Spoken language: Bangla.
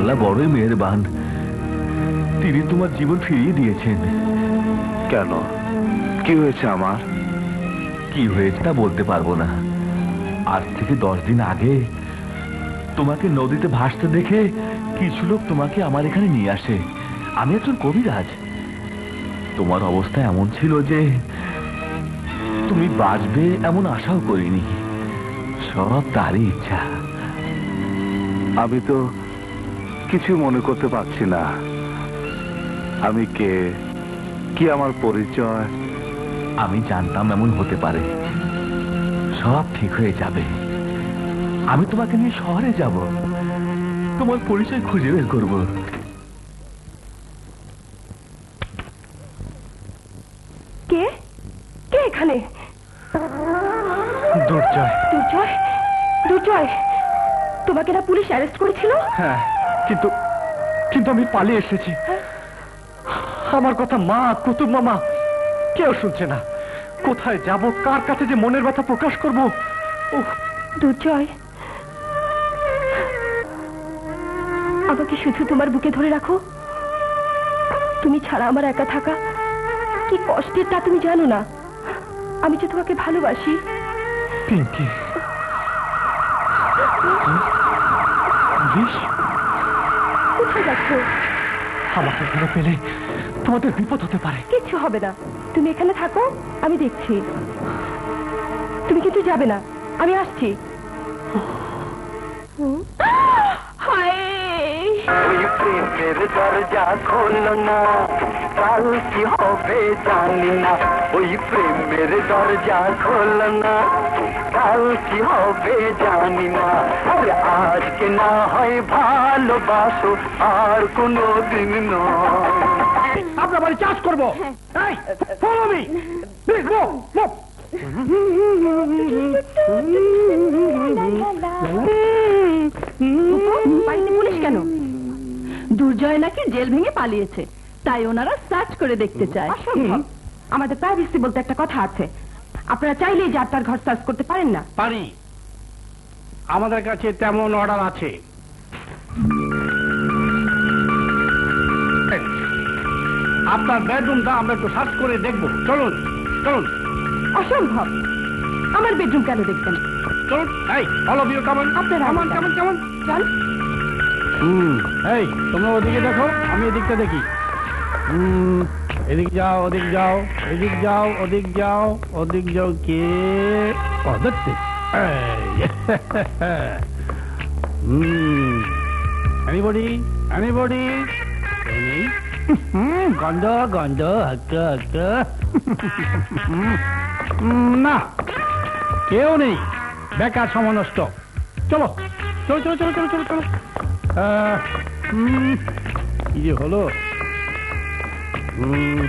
আল্লাহ বড়ই মেহেরবান। তিনি তোমার জীবন ফিরিয়ে দিয়েছেন। কেন? কি হয়েছে আমার? কি হয়েছে তা বলতে পারব না। আজ থেকে দশ দিন আগে তোমাকে নদীতে ভাসতে দেখে কিছু লোক তোমাকে আমার এখানে নিয়ে আসে। আমি একজন কবিরাজ। তোমার অবস্থা এমন ছিল যে তুমি বাঁচবে এমন আশাও করিনি। সব তারই ইচ্ছা। আমি তো কিছু মনে করতে পারছি না। আমি কে? কি আমার পরিচয়? আমি জানতাম এমন হতে পারে। সব ঠিক হয়ে যাবে। আমি তোমাকে নিয়ে শহরে যাব। তোমার পরিচয় খুঁজে বের করব। কে? কে এখানে? দুর্জয়। দুর্জয়? দুর্জয় তোমাকে না পুলিশ অ্যারেস্ট করেছিল? হ্যাঁ। কিন্তু কিন্তু আমি পালিয়ে এসেছি। আমার কথা মা কুতুব মামা কেউ শুনছে না। কোথায় যাব কার কাছে যে মনের ব্যথা প্রকাশ করব? দুর্জয় আমাকে শুধু তোমার বুকে ধরে রাখো। তুমি ছাড়া আমার একা থাকা কি কষ্টের তা তুমি জানো না। আমি যে তোমাকে ভালোবাসি। পিঙ্কি। কোথায় যাচ্ছ? আমাকে ধরে পেলে তোমাদের বিপদ হতে পারে। কিচ্ছু হবে না। তুমি এখানে থাকো আমি দেখছি। তুমি কিন্তু যাবে না আমি আসছি। হায়! প্রেমের দরজা খোলো না। কাল কি হবে জানি না। ওই প্রেমের দরজা খোলো না। কাল কি হবে জানি না। আরে আজকে না হয় ভালোবাসো আর কোনো দিন নয়। আপনার বাড়ি চাষ করব। এই follow me please move move বাড়িতে পুলিশ কেন? দুর্জয় নাকি জেল ভেঙে পালিয়েছে। তাই ওনারা সার্চ করে দেখতে চায়। আমাদের প্রাইভেসি বলতে একটা কথা আছে। আপনারা চাইলেই যার তার ঘর সার্চ করতে পারেন না। পারি। আমাদের কাছে তেমন অর্ডার আছে। আপনার বেডরুমটা আমরা একটু সার্চ করে দেখব। চলুন চলুন। অসম্ভব। আমার বেডরুম কেন দেখবেন? চলুন এই অল অফ ইউ কেমন আপনারা কেমন কেমন কেমন চল। হুম এই তোমরা ওদিকে দেখো আমি এদিকটা দেখি। এদিক যাও ওদিক যাও এদিক যাও ওদিক যাও ওদিক যাও কে? হুম এনিবডি এনিবডি গন্ধ গন্ধ হাক্কা হুম, না কেউ নেই। বেকার সময় নষ্ট চলো চলো চলো চলো চলো চলো। কি যে হলো? হুম,